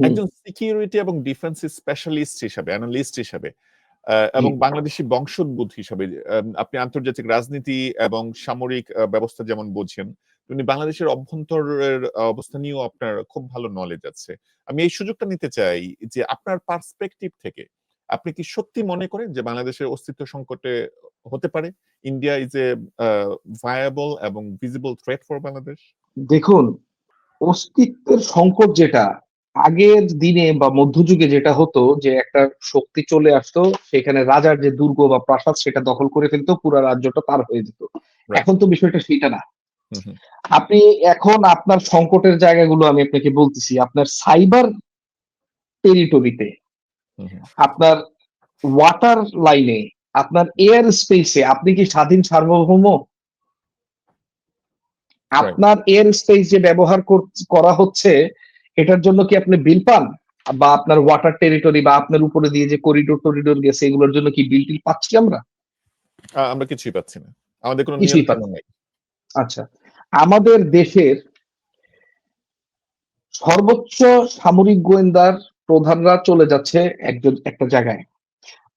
একজন সিকিউরিটি এবং defence specialist হিসাবে অ্যানালিস্ট হিসাবে আহ, এবং বাংলাদেশি বংশোদ্ভূত হিসাবে আহ, আপনি আন্তর্জাতিক রাজনীতি এবং সামরিক আহ, ব্যবস্থা যেমন বোঝেন তেমনি বাংলাদেশের অভ্যন্তরের অবস্থা নিয়েও আপনার খুব ভালো নলেজ আছে। আমি এই সুযোগটা নিতে চাই যে আপনার পার্সপেক্টিভ থেকে আপনি কি সত্যি মনে করেন যে বাংলাদেশের অস্তিত্ব সংকটে হতে পারে? ইন্ডিয়া ইজ এ ভায়াবল এবং ভিজিবল থ্রেট ফর বাংলাদেশ? দেখুন অস্তিত্বের সংকট যেটা আগের দিনে বা মধ্যযুগে যেটা হতো যে একটা শক্তি চলে আসতো সেখানে রাজার যে দুর্গ বা প্রাসাদ সেটা দখল করে ফেলতো পুরো রাজ্যটা তার হয়ে যেত। এখন তো বিষয়টা সেটা না। আপনি এখন আপনার সংকটের জায়গাগুলো আমি আপনাকে বলতেছি আপনার সাইবার টেরিটরিতে। আপনার ওয়াটার লাইনে আপনার এয়ার স্পেসে আপনি কি স্বাধীন সার্বভৌম? আপনার এয়ার স্পেস যে ব্যবহার করা হচ্ছে এটার জন্য কি আপনি বিল পান? বা আপনার ওয়াটার টেরিটরি বা আপনার উপরে দিয়ে যে করিডোর টরিডোর গেছে এগুলোর জন্য কি বিল টিল পাচ্ছি আমরা? আমরা কিছুই পাচ্ছি না। আমাদের কোনো কিছুই নিয়ন্ত্রণ পাচ্ছি না। আচ্ছা আমাদের দেশের সর্বোচ্চ সামরিক গোয়েন্দার প্রধানরা চলে যাচ্ছে একজন একটা জায়গায়।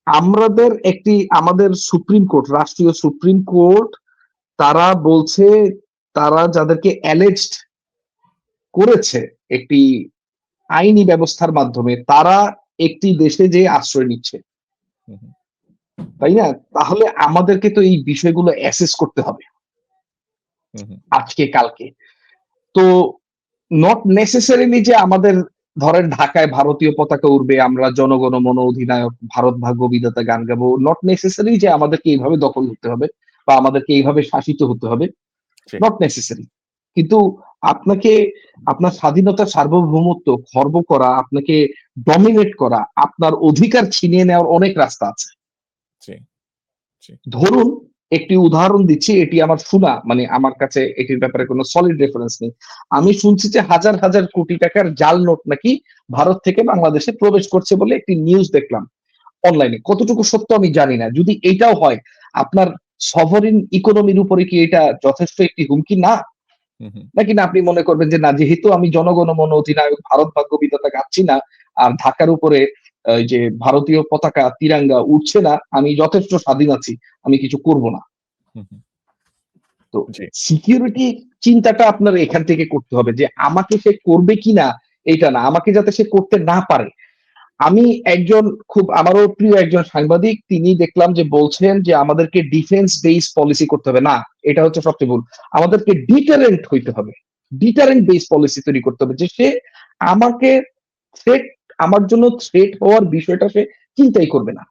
আমাদের একটি আমাদের সুপ্রিম কোর্ট রাষ্ট্রীয় সুপ্রিম কোর্ট তারা বলছে তারা যাদেরকে অ্যালেজড করেছে একটি আইনি ব্যবস্থার মাধ্যমে তারা একটি দেশে যে আশ্রয় নিচ্ছে। তাই না তাহলে আমাদেরকে তো এই বিষয়গুলো অ্যাসেস করতে হবে। আজকে কালকে তো নট নেসেসারিলি যে আমাদের ধরেন ঢাকায় ভারতীয় পতাকা উঠবে আমরা জনগণ মন অধিনায়ক ভারত ভাগ্য বিধাতা গান গাবো নট নেসেসারি যে আমাদেরকে এইভাবে দখল করতে হবে বা আমাদেরকে এইভাবে শাসিত হতে হবে। নট নেসেসারি কিন্তু আপনাকে আপনার স্বাধীনতা সার্বভৌমত্ব খর্ব করা আপনাকে ডমিনেট করা আপনার অধিকার ছিনিয়ে নেওয়ার অনেক রাস্তা আছে। ধরুন একটি উদাহরণ দিচ্ছি এটি আমার শোনা মানে আমার কাছে এটির ব্যাপারে কোনো সলিড রেফারেন্স নেই। আমি শুনছি যে হাজার হাজার কোটি টাকার জাল নোট নাকি ভারত থেকে বাংলাদেশে প্রবেশ করছে বলে একটি নিউজ দেখলাম অনলাইনে কতটুকু সত্য আমি জানি না। যদি এটাও হয় আপনার সভরিন ইকোনমির উপরে কি এটা যথেষ্ট একটি হুমকি? না। নাকি না আপনি মনে করবেন যে না যেহেতু আমি জনগণ মন অধিনায়ক ভারত ভাগ্য বিধাতা গাচ্ছি না আর ঢাকার উপরে আহ, যে ভারতীয় পতাকা তিরাঙ্গা উঠছে না আমি যথেষ্ট স্বাধীন আছি আমি কিছু করব না। তো সিকিউরিটি চিন্তাটা আপনার এখান থেকে করতে হবে যে আমাকে সে করবে কিনা এটা না। আমাকে যাতে সে করতে না পারে আমি একজন খুব আমারও প্রিয় একজন সাংবাদিক তিনি দেখলাম যে বলছেন যে আমাদেরকে ডিফেন্স বেস পলিসি করতে হবে। না এটা হচ্ছে সবচেয়ে ভুল। আমাদেরকে ডিটারেন্ট হইতে হবে। ডিটারেন্ট বেস পলিসি তৈরি করতে হবে যে সে আমাকে থ্রেট আমার জন্য থ্রেট হওয়ার বিষয়টা সে চিন্তাই করবে না।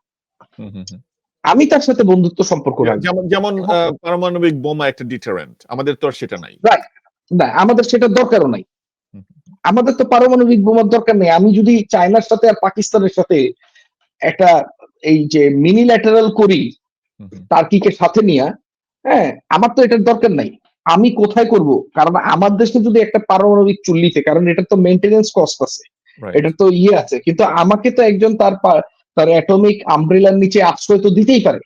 আমি তার সাথে বন্ধুত্ব সম্পর্ক যেমন যেমন আহ, পারমাণবিক বোমা একটা ডিটারেন্ট আমাদের তো আর সেটা নাই। না আমাদের সেটা দরকারও নাই। আমাদের তো পারমাণবিক বোমার দরকার নেই আমি যদি চায়নার সাথে আর পাকিস্তানের সাথে একটা এই যে মিনি ল্যাটারাল করি। টার্কিকে সাথে নিয়ে হ্যাঁ আমার তো এটার দরকার নাই আমি কোথায় করব কারণ আমার দেশে যদি একটা পারমাণবিক চুল্লিতে কারণ এটা তো মেনটেনেন্স কস্ট আছে. এটা তো ইয়ে আছে কিন্তু আমাকে তো একজন তার তার অ্যাটমিক আমব্রেলার নিচে আশ্রয় তো দিতেই পারে।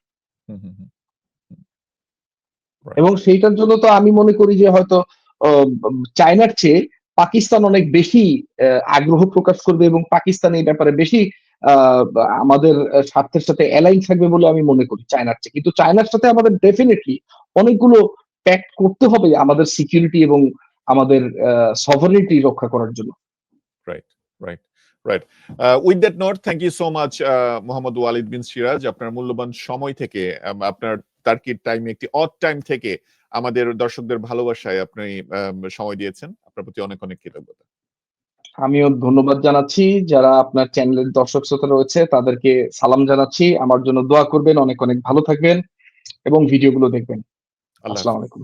এবং সেইটার জন্য তো আমি মনে করি যে হয়তো আহ, চায়নার চেয়ে পাকিস্তান অনেক বেশি আগ্রহ প্রকাশ করবে এবং পাকিস্তান এই ব্যাপারে বেশি আমাদের স্বার্থের সাথে অ্যালাইন থাকবে বলে আমি মনে করি চায়নার চেয়ে। কিন্তু চায়নার সাথে আমাদের ডেফিনেটলি অনেকগুলো প্যাক্ট করতে হবে আমাদের সিকিউরিটি এবং আমাদের সভারিটি রক্ষা করার জন্য। Right right right with that note thank you so much Mohammad Walid bin Siraj. আপনার মূল্যবান সময় থেকে আপনার টার্কির টাইমে একটি অড টাইম থেকে আমাদের দর্শকদের ভালোবাসায় আপনি সময় দিয়েছেন। আপনার প্রতি অনেক অনেক কৃতজ্ঞতা। আমিও ধন্যবাদ জানাচ্ছি। যারা আপনার চ্যানেলের দর্শক শ্রোতা রয়েছে তাদেরকে সালাম জানাচ্ছি। আমার জন্য দোয়া করবেন। অনেক অনেক ভালো থাকবেন এবং ভিডিওগুলো দেখবেন। আসসালামু আলাইকুম।